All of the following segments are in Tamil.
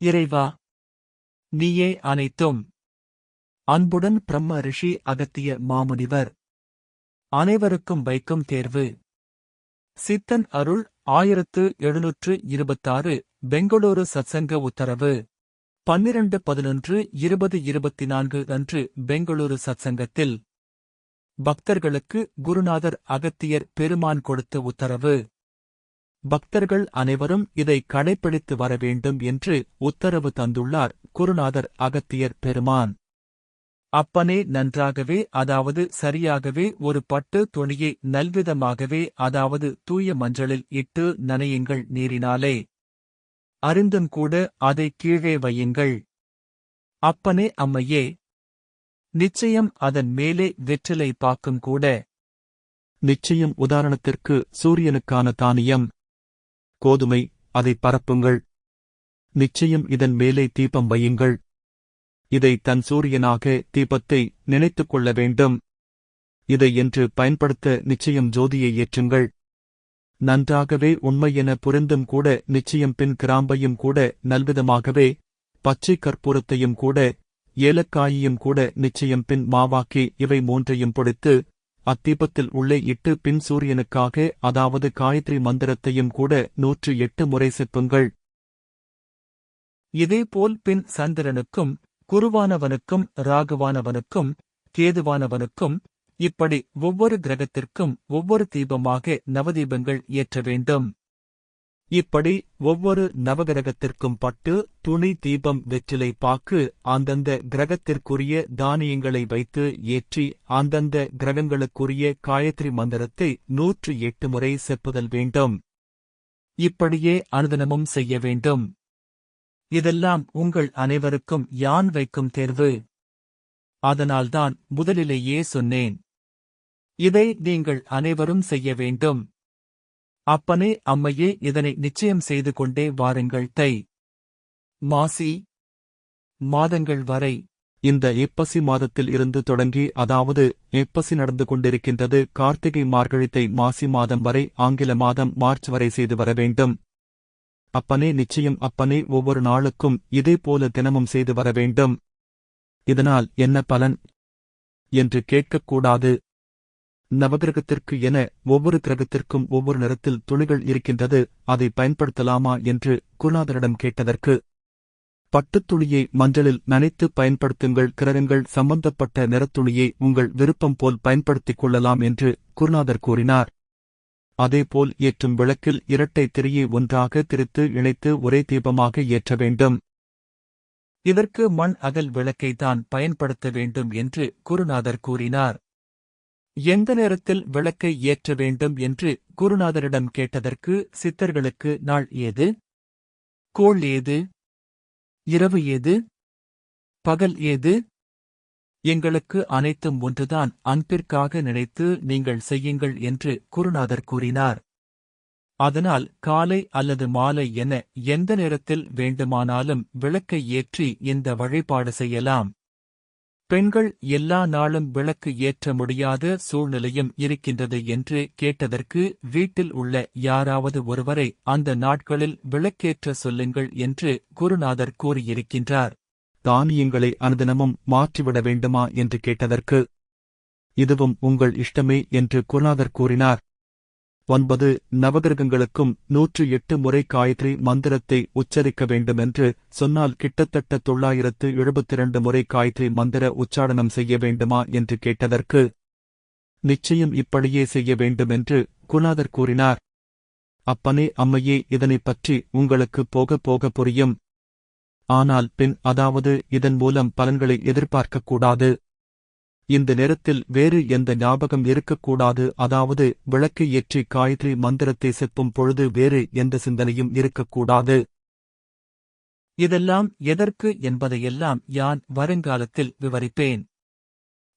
இறைவா நீயே அனைத்தும். அன்புடன் பிரம்ம ரிஷி அகத்திய மாமுனிவர் அனைவருக்கும் வைக்கும் தேர்வு. சித்தன் அருள் ஆயிரத்து எழுநூற்று இருபத்தாறு பெங்களூரு சத்சங்க உத்தரவு. பன்னிரண்டு பதினொன்று இருபது இருபத்தி நான்கு அன்று பெங்களூரு சத்சங்கத்தில். பக்தர்களுக்கு குருநாதர் அகத்தியர் பெருமான் கொடுத்த உத்தரவு. பக்தர்கள் அனைவரும் இதை கடைப்பிடித்து வர வேண்டும் என்று உத்தரவு தந்துள்ளார் குருநாதர் அகத்தியர் பெருமான். அப்பனே நன்றாகவே அதாவது சரியாகவே ஒரு பட்டு துணியை நல்விதமாகவே அதாவது தூய மஞ்சளில் இட்டு நனையுங்கள் நீரினாலே. அறிந்தும் கூட அதை கீழே வையுங்கள். அப்பனே அம்மையே நிச்சயம் அதன் மேலே வெற்றிலை பாக்கும் கூட. நிச்சயம் உதாரணத்திற்கு சூரியனுக்கான தானியம். கோதுமை அதை பரப்புங்கள். நிச்சயம் இதன் மேலே தீபம் வையுங்கள். இதை தன் சூரியனாக தீபத்தை நினைத்துக் கொள்ள வேண்டும். இதை என்று பயன்படுத்த நிச்சயம் ஜோதியை ஏற்றுங்கள். நன்றாகவே உண்மையென புரிந்தும் கூட நிச்சயம் பின் கிராம்பையும் கூட நல்விதமாகவே பச்சை கற்பூரத்தையும் கூட ஏலக்காயையும் கூட நிச்சயம் பின் மாவாக்கி இவை மூன்றையும் பொடித்து அத்தீபத்தில் உள்ளே இட்டு பின் சூரியனுக்காக அதாவது காயத்ரி மந்திரத்தையும் கூட நூற்று எட்டு முறை செப்புங்கள் இதேபோல் பின் சந்திரனுக்கும் குருவானவனுக்கும் ராகுவானவனுக்கும் கேதுவானவனுக்கும் இப்படி ஒவ்வொரு கிரகத்திற்கும் ஒவ்வொரு தீபமாக நவதீபங்கள் ஏற்ற வேண்டும். இப்படி ஒவ்வொரு நவகிரகத்திற்கும் பட்டு துணி தீபம் வெற்றிலை பாக்கு அந்தந்த கிரகத்திற்குரிய தானியங்களை வைத்து ஏற்றி அந்தந்த கிரகங்களுக்குரிய காயத்ரி மந்திரத்தை நூற்று எட்டு முறை செப்புதல் வேண்டும். இப்படியே அனுதினமும் செய்ய வேண்டும். இதெல்லாம் உங்கள் அனைவருக்கும் யான் வைக்கும் தேர்வு. அதனால்தான் முதலிலேயே சொன்னேன். இதை நீங்கள் அனைவரும் செய்ய வேண்டும். அப்பனே அம்மையே இதனை நிச்சயம் செய்து கொண்டே வாருங்கள் தை. மாசி மாதங்கள் வரை. இந்த ஏப்பசி மாதத்தில் இருந்து தொடங்கி அதாவது ஏப்பசி நடந்து கொண்டிருக்கின்றது கார்த்திகை மார்கழித்தை மாசி மாதம் வரை ஆங்கில மாதம் மார்ச் வரை செய்து வர வேண்டும். அப்பனே நிச்சயம் அப்பனே ஒவ்வொரு நாளுக்கும் இதே போல தினமும் செய்து வர வேண்டும். இதனால் என்ன பலன்? என்று கேட்கக்கூடாது. நவகிரகத்திற்கு என ஒவ்வொரு கிரகத்திற்கும் ஒவ்வொரு நிறத்தில் துணிகள் இருக்கின்றது அதை பயன்படுத்தலாமா என்று குருநாதரிடம் கேட்டதற்கு பட்டுத்துணியை மஞ்சளில் நனைத்து பயன்படுத்துங்கள் கிரகங்கள் சம்பந்தப்பட்ட நிறத்துணியை உங்கள் விருப்பம் போல் பயன்படுத்திக் கொள்ளலாம் என்று குருநாதர் கூறினார். அதேபோல் ஏற்றும் விளக்கில் இரட்டை திரையை ஒன்றாக திரித்து இணைத்து ஒரே தீபமாக ஏற்ற வேண்டும். இதற்கு மண் அகல் விளக்கை தான் பயன்படுத்த வேண்டும் என்று குருநாதர் கூறினார். எந்த நேரத்தில் விளக்கை ஏற்ற வேண்டும் என்று குருநாதரிடம் கேட்டதற்கு சித்தர்களுக்கு நாள் ஏது? கோள் ஏது? இரவு ஏது? பகல் ஏது? எங்களுக்கு அனைத்தும் ஒன்றுதான். அன்பிற்காக நினைத்து நீங்கள் செய்யுங்கள் என்று குருநாதர் கூறினார். அதனால் காலை அல்லது மாலை என எந்த நேரத்தில் வேண்டுமானாலும் விளக்கை ஏற்றி இந்த வழிபாடு செய்யலாம். பெண்கள் எல்லா நாளும் விளக்கு ஏற்ற முடியாத சூழ்நிலையும் இருக்கின்றது என்று கேட்டதற்கு வீட்டில் உள்ள யாராவது ஒருவரை அந்த நாட்களில் விளக்கேற்ற சொல்லுங்கள் என்று குருநாதர் கூறியிருக்கின்றார். தானியங்களை அனுதினமும் மாற்றிவிட வேண்டுமா என்று கேட்டதற்கு இதுவும் உங்கள் இஷ்டமே என்று குருநாதர் கூறினார். ஒன்பது நவகிரகங்களுக்கும் நூற்று எட்டு முறை காயத்ரி மந்திரத்தை உச்சரிக்க வேண்டுமென்று சொன்னால் கிட்டத்தட்ட தொள்ளாயிரத்து எழுபத்திரண்டு முறை காயத்ரி மந்திர உச்சாடனம் செய்ய வேண்டுமா என்று கேட்டதற்கு நிச்சயம் இப்படியே செய்ய வேண்டுமென்று குணாதர் கூறினார். அப்பனே அம்மையே இதனைப் பற்றி உங்களுக்கு போக போக புரியும். ஆனால் பின் அதாவது இதன் மூலம் பலன்களை எதிர்பார்க்கக்கூடாது இந்த நேரத்தில் வேறு எந்த ஞாபகம் இருக்கக்கூடாது. அதாவது விளக்கு ஏற்றி காயத்ரி மந்திரத்தை செப்பும் பொழுது வேறு எந்த சிந்தனையும் இருக்கக்கூடாது. இதெல்லாம் எதற்கு என்பதையெல்லாம் யான் வருங்காலத்தில் விவரிப்பேன்.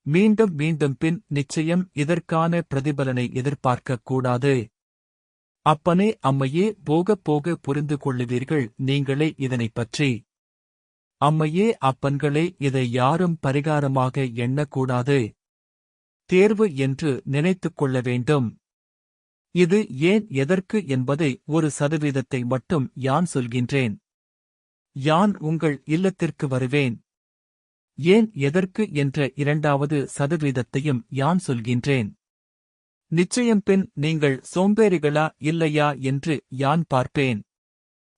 மீண்டும் மீண்டும் பின் நிச்சயம் இதற்கான பிரதிபலனை எதிர்பார்க்கக் கூடாது. அப்பனே அம்மையே போகப் போக புரிந்து கொள்ளுவீர்கள் நீங்களே இதனைப் பற்றி. அம்மையே அப்பன்களே இதை யாரும் பரிகாரமாக எண்ணக்கூடாது. தேர்வு என்று நினைத்துக் கொள்ள வேண்டும். இது ஏன் எதற்கு என்பதை ஒரு சதவீதத்தை மட்டும் யான் சொல்கின்றேன். யான் உங்கள் இல்லத்திற்கு வருவேன். ஏன் எதற்கு என்ற இரண்டாவது சதவீதத்தையும் யான் சொல்கின்றேன். நிச்சயம் பின் நீங்கள் சோம்பேறிகளா இல்லையா என்று யான் பார்ப்பேன்.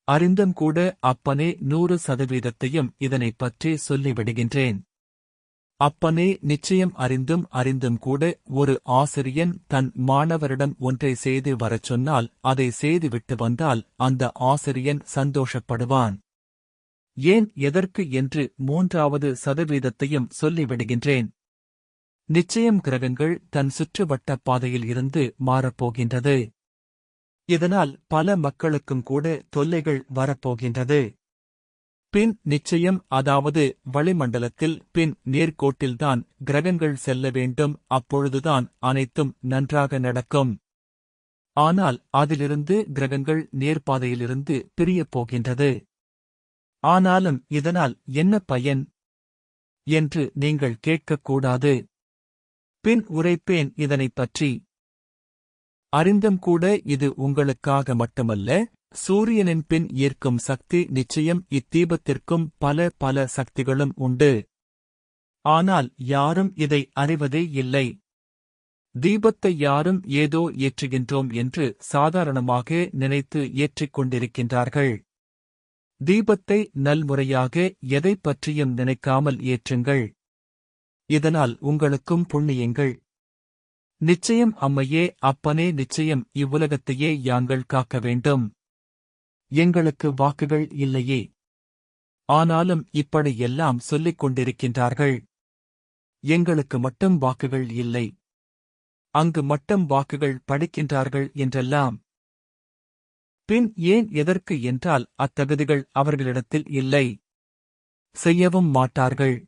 அறிந்தும் கூட அப்பனே நூறு சதவீதத்தையும் இதனைப் பற்றி சொல்லிவிடுகின்றேன். அப்பனே நிச்சயம் அறிந்தும் அறிந்தும் கூட ஒரு ஆசிரியன் தன் மாணவரிடம் ஒன்றை செய்து வரச் சொன்னால் அதை செய்துவிட்டு வந்தால் அந்த ஆசிரியன் சந்தோஷப்படுவான். ஏன் எதற்கு என்று மூன்றாவது சதவீதத்தையும் சொல்லிவிடுகின்றேன். நிச்சயம் கிரகங்கள் தன் சுற்றுவட்டப் பாதையில் இருந்து மாறப்போகின்றது இதனால் பல மக்களுக்கும் கூட தொல்லைகள் வரப்போகின்றது. பின் நிச்சயம் அதாவது வளிமண்டலத்தில் பின் நேர்கோட்டில்தான் கிரகங்கள் செல்ல வேண்டும். அப்பொழுதுதான் அனைத்தும் நன்றாக நடக்கும். ஆனால் அதிலிருந்து கிரகங்கள் நேர்பாதையிலிருந்து பிரியப் போகின்றது. ஆனாலும் இதனால் என்ன பயன்? என்று நீங்கள் கேட்கக்கூடாது பின் உரைப்பேன் இதனைப் பற்றி. அறிந்தும் கூட இது உங்களுக்காக மட்டுமல்ல சூரியனின் பின் ஈர்க்கும் சக்தி நிச்சயம் இத்தீபத்திற்கும் பல பல சக்திகளும் உண்டு. ஆனால் யாரும் இதை அறிவதே இல்லை. தீபத்தை யாரும் ஏதோ ஏற்றுகின்றோம் என்று சாதாரணமாக நினைத்து ஏற்றிக் கொண்டிருக்கின்றார்கள். தீபத்தை நல்முறையாக எதைப் பற்றியும் நினைக்காமல் ஏற்றுங்கள். இதனால் உங்களுக்கும் புண்ணியங்கள். நிச்சயம் அம்மையே அப்பனே நிச்சயம் இவ்வுலகத்தையே யாங்கள் காக்க வேண்டும். எங்களுக்கு வாக்குகள் இல்லையே. ஆனாலும் இப்படி எல்லாம் சொல்லிக் கொண்டிருக்கின்றார்கள். எங்களுக்கு மட்டும் வாக்குகள் இல்லை. அங்கு மட்டும் வாக்குகள் படிக்கின்றார்கள் என்றெல்லாம். பின் ஏன் எதற்கு என்றால் அத்தகுதிகள் அவர்களிடத்தில் இல்லை. செய்யவும் மாட்டார்கள்.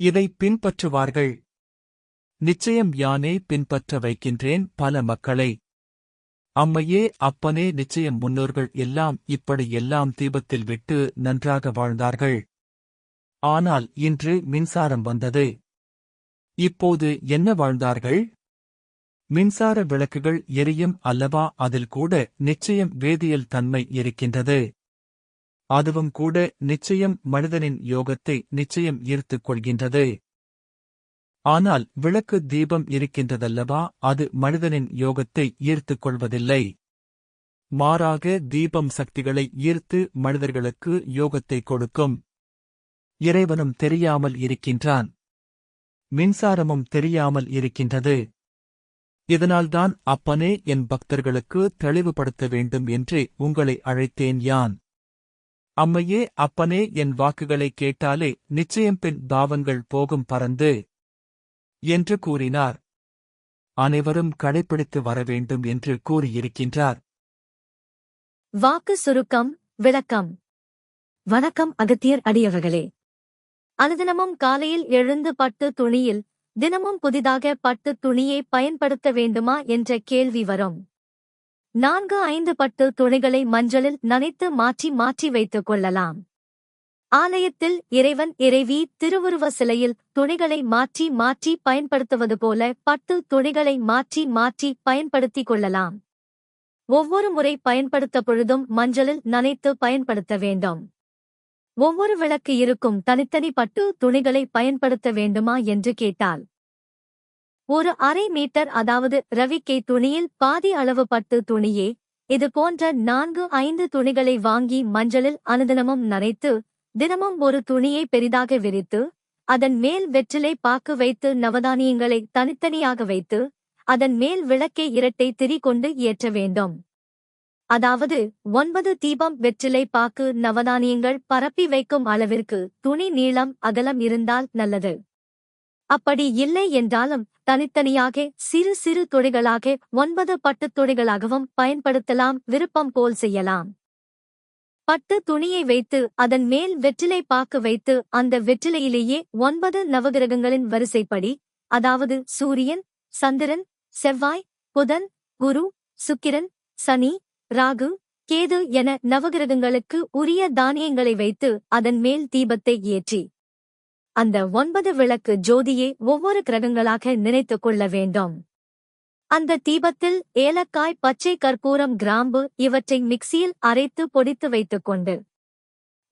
இதை பின்பற்றுவார்கள். நிச்சயம் யானே பின்பற்ற வைக்கின்றேன் பல மக்களை. அம்மையே அப்பனே நிச்சயம் முன்னோர்கள் எல்லாம் இப்படி எல்லாம் தீபத்தில் விட்டு நன்றாக வாழ்ந்தார்கள். ஆனால் இன்று மின்சாரம் வந்தது. இப்போது என்ன வாழ்ந்தார்கள்? மின்சார விளக்குகள் எரியும் அல்லவா? அதில் கூட நிச்சயம் வேதியியல் தன்மை இருக்கின்றது. அதுவும் கூட நிச்சயம் மனிதனின் யோகத்தை நிச்சயம் ஈர்த்துக் கொள்கின்றது. ஆனால் விளக்கு தீபம் இருக்கின்றதல்லவா? அது மனிதனின் யோகத்தை ஈர்த்துக் கொள்வதில்லை மாறாக தீபம் சக்திகளை ஈர்த்து மனிதர்களுக்கு யோகத்தை கொடுக்கும். இறைவனும் தெரியாமல் இருக்கின்றான். மின்சாரமும் தெரியாமல் இருக்கின்றது. இதனால்தான் அப்பனே என் பக்தர்களுக்கு தெளிவுபடுத்த வேண்டும் என்று உங்களை அழைத்தேன் யான். அம்மையே அப்பனே என் வாக்குகளை கேட்டாலே நிச்சயம் பின் பாவங்கள் போகும் பறந்து என்று கூறினார். அனைவரும் கடைப்பிடித்து வரவேண்டும் என்று கூறியிருக்கின்றார். வாக்கு சுருக்கம் விளக்கம். வணக்கம் அகத்தியர் அடியவர்களே. அனுதினமும் காலையில் எழுந்து பட்டு துணியில் தினமும் புதிதாக பட்டு துணியை பயன்படுத்த வேண்டுமா என்ற கேள்வி வரும். நான்கு ஐந்து பட்டு துணிகளை மஞ்சளில் நனைத்து மாற்றி மாற்றி வைத்துக் கொள்ளலாம். ஆலயத்தில் இறைவன் இறைவி திருவுருவ சிலையில் துணிகளை மாற்றி மாற்றி பயன்படுத்துவது போல பட்டு துணிகளை மாற்றி மாற்றி பயன்படுத்திக் கொள்ளலாம். ஒவ்வொரு முறை பயன்படுத்த பொழுதும் மஞ்சளில் நனைத்து பயன்படுத்த வேண்டும். ஒவ்வொரு விளக்கு இருக்கும் தனித்தனி பட்டு துணிகளை பயன்படுத்த வேண்டுமா என்று கேட்டால் ஒரு அரை மீட்டர் அதாவது ரவிக்கை துணியில் பாதி அளவு பட்டு துணியே இது போன்ற நான்கு ஐந்து துணிகளை வாங்கி மஞ்சளில் அனுதினமும் நனைத்து தினமும் ஒரு துணியை பெரிதாக விரித்து அதன் மேல் வெற்றிலை பாக்கு வைத்து நவதானியங்களை தனித்தனியாக வைத்து அதன் மேல் விளக்கை இரட்டை திரி கொண்டு ஏற்ற வேண்டும். அதாவது ஒன்பது தீபம் வெற்றிலை பாக்கு நவதானியங்கள் பரப்பி வைக்கும் அளவிற்கு துணி நீளம் அகலம் இருந்தால் நல்லது. அப்படி இல்லை என்றாலும் தனித்தனியாக சிறு சிறு துணிகளாக ஒன்பது பட்டுத் துணிகளாகவும் பயன்படுத்தலாம் விருப்பம் போல் செய்யலாம். பட்டு துணியை வைத்து அதன் மேல் வெற்றிலை பாக்கு வைத்து அந்த வெற்றிலையிலேயே ஒன்பது நவகிரகங்களின் வரிசைப்படி அதாவது சூரியன் சந்திரன் செவ்வாய் புதன் குரு சுக்கிரன் சனி ராகு கேது என நவகிரகங்களுக்கு உரிய தானியங்களை வைத்து அதன் மேல் தீபத்தை ஏற்றி. அந்த ஒன்பது விளக்கு ஜோதியை ஒவ்வொரு கிரகங்களாக நினைத்துக் கொள்ள வேண்டும். அந்த தீபத்தில் ஏலக்காய் பச்சை கற்பூரம் கிராம்பு இவற்றை மிக்சியில் அரைத்து பொடித்து வைத்துக் கொண்டு.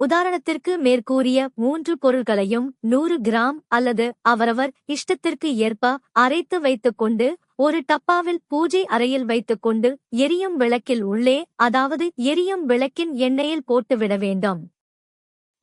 உதாரணத்திற்கு மேற்கூறிய மூன்று பொருள்களையும் நூறு கிராம் அல்லது அவரவர் இஷ்டத்திற்கு ஏற்ப அரைத்து வைத்துக் கொண்டு ஒரு டப்பாவில் பூஜை அறையில் வைத்துக் கொண்டு எரியும் விளக்கில் உள்ளே அதாவது எரியும் விளக்கின் எண்ணெயில் போட்டுவிட வேண்டும்.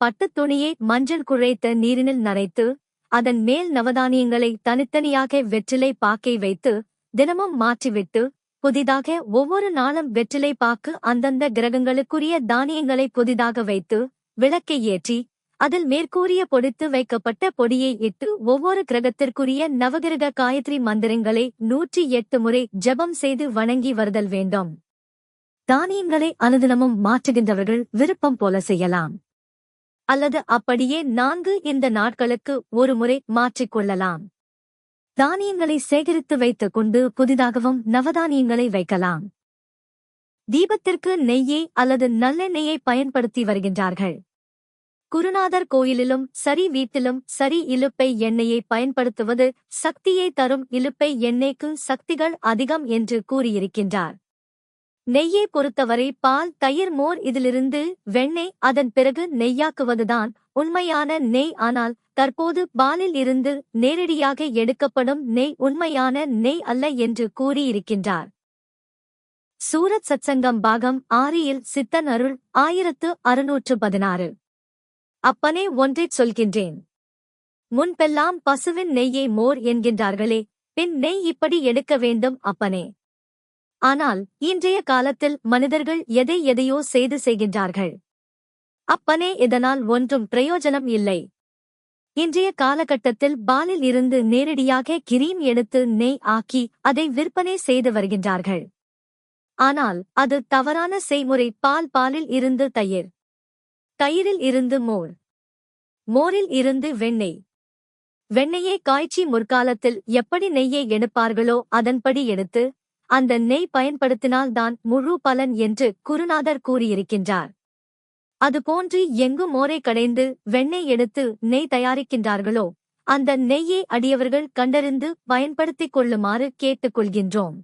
பட்டுத் துணியை மஞ்சள் குழைத்த நீரினில் நனைத்து அதன் மேல் நவதானியங்களை தனித்தனியாக வெற்றிலை பாக்கை வைத்து தினமும் மாற்றிவிட்டு புதிதாக ஒவ்வொரு நாளும் வெற்றிலை பாக்கு அந்தந்த கிரகங்களுக்குரிய தானியங்களை புதிதாக வைத்து விளக்கை ஏற்றி அதில் மேற்கூறிய பொடித்து வைக்கப்பட்ட பொடியை இட்டு ஒவ்வொரு கிரகத்திற்குரிய நவகிரக காயத்ரி மந்திரங்களை நூற்றி எட்டு முறை ஜெபம் செய்து வணங்கி வருதல் வேண்டும். தானியங்களை அனுதினமும் மாற்றுகின்றவர்கள் விருப்பம் போல செய்யலாம். அல்லது அப்படியே நான்கு இந்த நாட்களுக்கு ஒரு முறை மாற்றிக்கொள்ளலாம் தானியங்களை சேகரித்து வைத்துக் கொண்டு புதிதாகவும் நவதானியங்களை வைக்கலாம். தீபத்திற்கு நெய்யை அல்லது நல்லெண்ணெயை பயன்படுத்தி வருகின்றார்கள். குருநாதர் கோயிலிலும் சரி வீட்டிலும் சரி இலுப்பை எண்ணெயை பயன்படுத்துவது சக்தியை தரும் இலுப்பை எண்ணெய்க்கு சக்திகள் அதிகம் என்று கூறியிருக்கின்றார். நெய்யை பொறுத்தவரை பால் தயிர் மோர் இதிலிருந்து வெண்ணெய் அதன் பிறகு நெய்யாக்குவதுதான் உண்மையான நெய் ஆனால் தற்போது பாலில் இருந்து நேரடியாக எடுக்கப்படும் நெய் உண்மையான நெய் அல்ல என்று கூறியிருக்கின்றார். சூரத் சத்சங்கம் பாகம் ஆறியில் சித்தன் அருள் ஆயிரத்து அறுநூற்று பதினாறு. அப்பனே ஒன்றைச் சொல்கின்றேன். முன்பெல்லாம் பசுவின் நெய்யை மோர் என்கின்றார்களே பின் நெய் இப்படி எடுக்க வேண்டும் அப்பனே. ஆனால் இன்றைய காலத்தில் மனிதர்கள் எதை எதையோ செய்து செய்கின்றார்கள். அப்பனே இதனால் ஒன்றும் பிரயோஜனம் இல்லை. இன்றைய காலகட்டத்தில் பாலில் இருந்து நேரடியாக கிரீம் எடுத்து நெய் ஆக்கி அதை விற்பனை செய்து வருகின்றார்கள். ஆனால் அது தவறான செய்முறை. பால் பாலில் இருந்து தயிர். தயிரில் இருந்து மோர். மோரில் இருந்து வெண்ணெய். வெண்ணெயை காய்ச்சி முற்காலத்தில் எப்படி நெய்யை எடுப்பார்களோ அதன்படி எடுத்து அந்த நெய் பயன்படுத்தினால்தான் முழு பலன் என்று குருநாதர் கூறியிருக்கின்றார். அதுபோன்று எங்கு மோரை கடைந்து வெண்ணெய் எடுத்து நெய் தயாரிக்கின்றார்களோ அந்த நெய்யை அடியவர்கள் கண்டறிந்து பயன்படுத்திக் கொள்ளுமாறு கேட்டுக்கொள்கின்றோம்.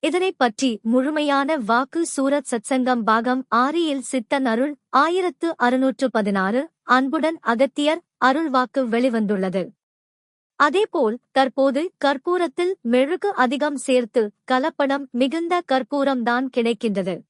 இதனைப் பற்றி முழுமையான வாக்கு சூரத் சத்சங்கம் பாகம் ஆறியில் சித்தன் அருள் ஆயிரத்து அறுநூற்று பதினாறு அன்புடன் அகத்தியர் அருள் வாக்கு வெளிவந்துள்ளது. அதேபோல் தற்போது கற்பூரத்தில் மெழுகு அதிகம் சேர்த்து கலப்படம் மிகுந்த கற்பூரம்தான் கிடைக்கின்றது.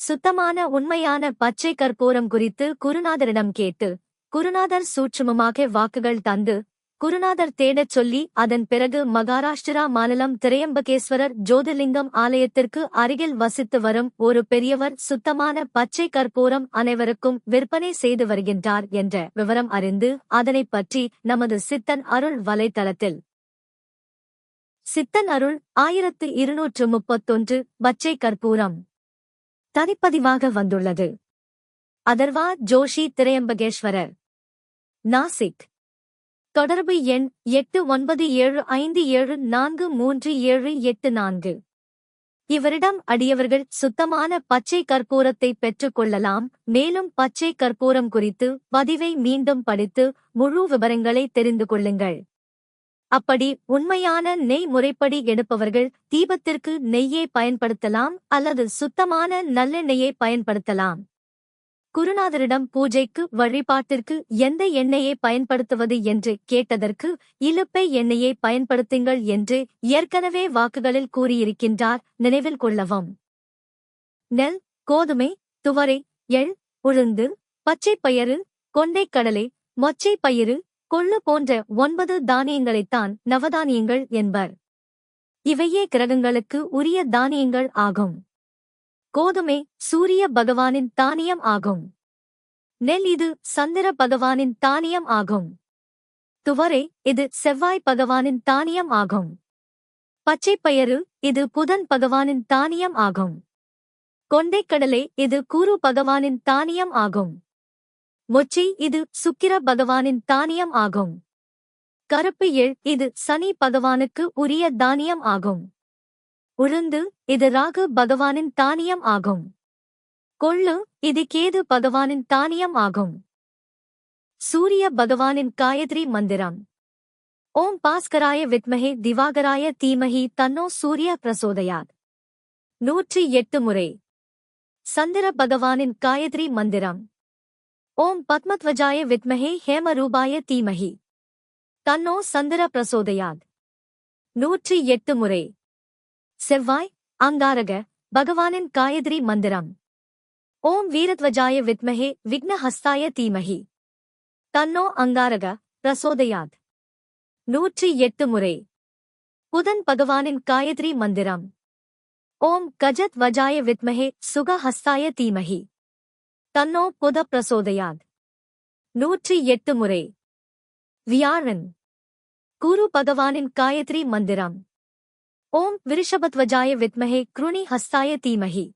சுத்தமான உண்மையான பச்சை கற்பூரம் குறித்து குருநாதரிடம் கேட்டு குருநாதர் சூட்சுமமாக வாக்குகள் தந்து குருநாதர் தேடச் சொல்லி அதன் பிறகு மகாராஷ்டிரா மாநிலம் திரையம்பகேஸ்வரர் ஜோதிர்லிங்கம் ஆலயத்திற்கு அருகில் வசித்து வரும் ஒரு பெரியவர் சுத்தமான பச்சை கற்பூரம் அனைவருக்கும் விற்பனை செய்து வருகின்றார் என்ற விவரம் அறிந்து அதனைப் பற்றி நமது சித்தன் அருள் வலைத்தளத்தில். சித்தன் அருள் ஆயிரத்து இருநூற்று முப்பத்தொன்று பச்சை கற்பூரம். தனிப்பதிவாக வந்துள்ளது. அதர்வா ஜோஷி திரையம்பகேஸ்வரர். நாசிக். தொடர்பு எண் எட்டு ஒன்பது ஏழு ஐந்து ஏழு நான்கு மூன்று ஏழு எட்டு நான்கு. இவரிடம் அடியவர்கள் சுத்தமான பச்சை கற்பூரத்தை பெற்றுக் கொள்ளலாம். மேலும் பச்சை கற்பூரம் குறித்து பதிவை மீண்டும் படித்து முழு விவரங்களை தெரிந்து கொள்ளுங்கள். அப்படி உண்மையான நெய் முறைப்படி எடுப்பவர்கள் தீபத்திற்கு நெய்யை பயன்படுத்தலாம் அல்லது சுத்தமான நல்லெண்ணெயை பயன்படுத்தலாம். குருநாதரிடம் பூஜைக்கு வழிபாட்டிற்கு எந்த எண்ணெயை பயன்படுத்துவது என்று கேட்டதற்கு இலுப்பை எண்ணெயை பயன்படுத்துங்கள் என்று ஏற்கனவே வாக்குகளில் கூறியிருக்கின்றார் நினைவில் கொள்ளவும். நெல் கோதுமை துவரை எள் உளுந்து பச்சைப்பயிறு கொண்டைக்கடலை மொச்சை பயிறு கொள்ளு போன்ற ஒன்பது தானியங்களைத்தான் நவதானியங்கள் என்பர். இவையே கிரகங்களுக்கு உரிய தானியங்கள் ஆகும். கோதுமை சூரிய பகவானின் தானியம் ஆகும். நெல் இது சந்திர பகவானின் தானியம் ஆகும். துவரை இது செவ்வாய் பகவானின் தானியம் ஆகும். பச்சைப்பயறு இது புதன் பகவானின் தானியம் ஆகும். கொண்டைக்கடலை இது குரு பகவானின் தானியம் ஆகும். மொச்சை இது சுக்கிர பகவானின் தானியம் ஆகும். கருப்பு எள் இது சனி பகவானுக்கு உரிய தானியம் ஆகும். உளுந்து இது ராகு பகவானின் தானியம் ஆகும். கொள்ளு இது கேது பகவானின் தானியம் ஆகும். சூரிய பகவானின் காயத்ரி மந்திரம். ஓம் பாஸ்கராய வித்மஹே திவாகராய தீமஹி தன்னோ சூரிய பிரசோதயாத். நூற்றி எட்டு முறை. சந்திர பகவானின் காயத்ரி மந்திரம். ஓம் பத்மத்வஜாய வித்மஹே ஹேமரூபாய தீமஹி தன்னோ சந்திர பிரசோதயாத் நூற்றி எட்டு முறை। செவ்வாய் அங்காரக பகவானின் காயத்ரி மந்திரம்। ஓம் வீரத்வஜாய வித்மஹே விக்னஹஸ்தாய தீமஹி। தன்னோ அங்காரக பிரசோதயாத்। நூற்றி எட்டு முறை। புதன் பகவானின் காயத்ரி மந்திரம்। ஓம் கஜத் வஜாய வித்மஹே சுகஹஸ்தாய தீமஹி। தன்னோ புத பிரசோதையாத். நூற்றி எட்டு முறை. வியாழன். குரு பகவானின் காயத்ரி மந்திரம். ஓம் விருஷபத்வஜாய வித்மஹே குருணி ஹஸ்தாய தீமஹி.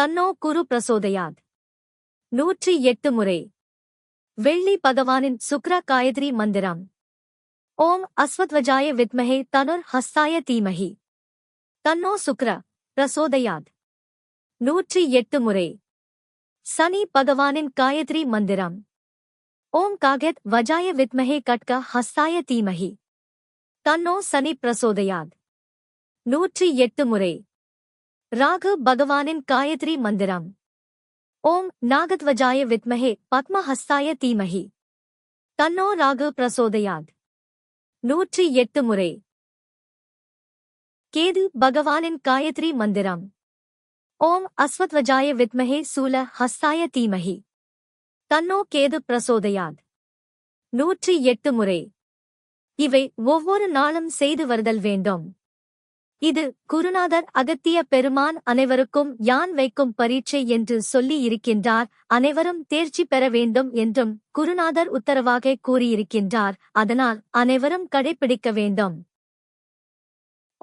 தன்னோ குரு பிரசோதயாத். நூற்றி எட்டு முறை. வெள்ளி பகவானின் சுக்ர காயத்ரி மந்திரம். ஓம் அஸ்வத்வஜாய வித்மஹே தனுர் ஹஸ்தாய தீமஹி. தன்னோ சுக்ர பிரசோதயாத். நூற்றி எட்டு முறை. சனி பகவானின் காயத்ரி மந்திரம். ஓம் காகத் வஜாய வித்மஹே கட்க ஹஸ்தாய தீமஹி. தன்னோ சனி பிரசோதயாத். நூற்றி எட்டு முறை. ராகு பகவானின் காயத்ரி மந்திரம். ஓம் நாகத்வஜாய வித்மஹே பத்மஹஸ்தாய தீமஹி. தன்னோ ராகு பிரசோதயாத். நூற்றி எட்டு முறை. கேது பகவானின் காயத்ரி மந்திரம். ஓம் அஸ்வத்வஜாய வித்மஹே சூல ஹஸ்தாய தீமஹி. தன்னோ கேது பிரசோதயாத். நூற்றி எட்டு முறை. இவை ஒவ்வொரு நாளும் செய்து வருதல் வேண்டும். இது குருநாதர் அகத்திய பெருமான் அனைவருக்கும் யான் வைக்கும் பரீட்சை என்று சொல்லி இருக்கின்றார் அனைவரும் தேர்ச்சி பெற வேண்டும் என்றும் குருநாதர் உத்தரவாக கூறியிருக்கின்றார் அதனால் அனைவரும் கடைபிடிக்க வேண்டும்.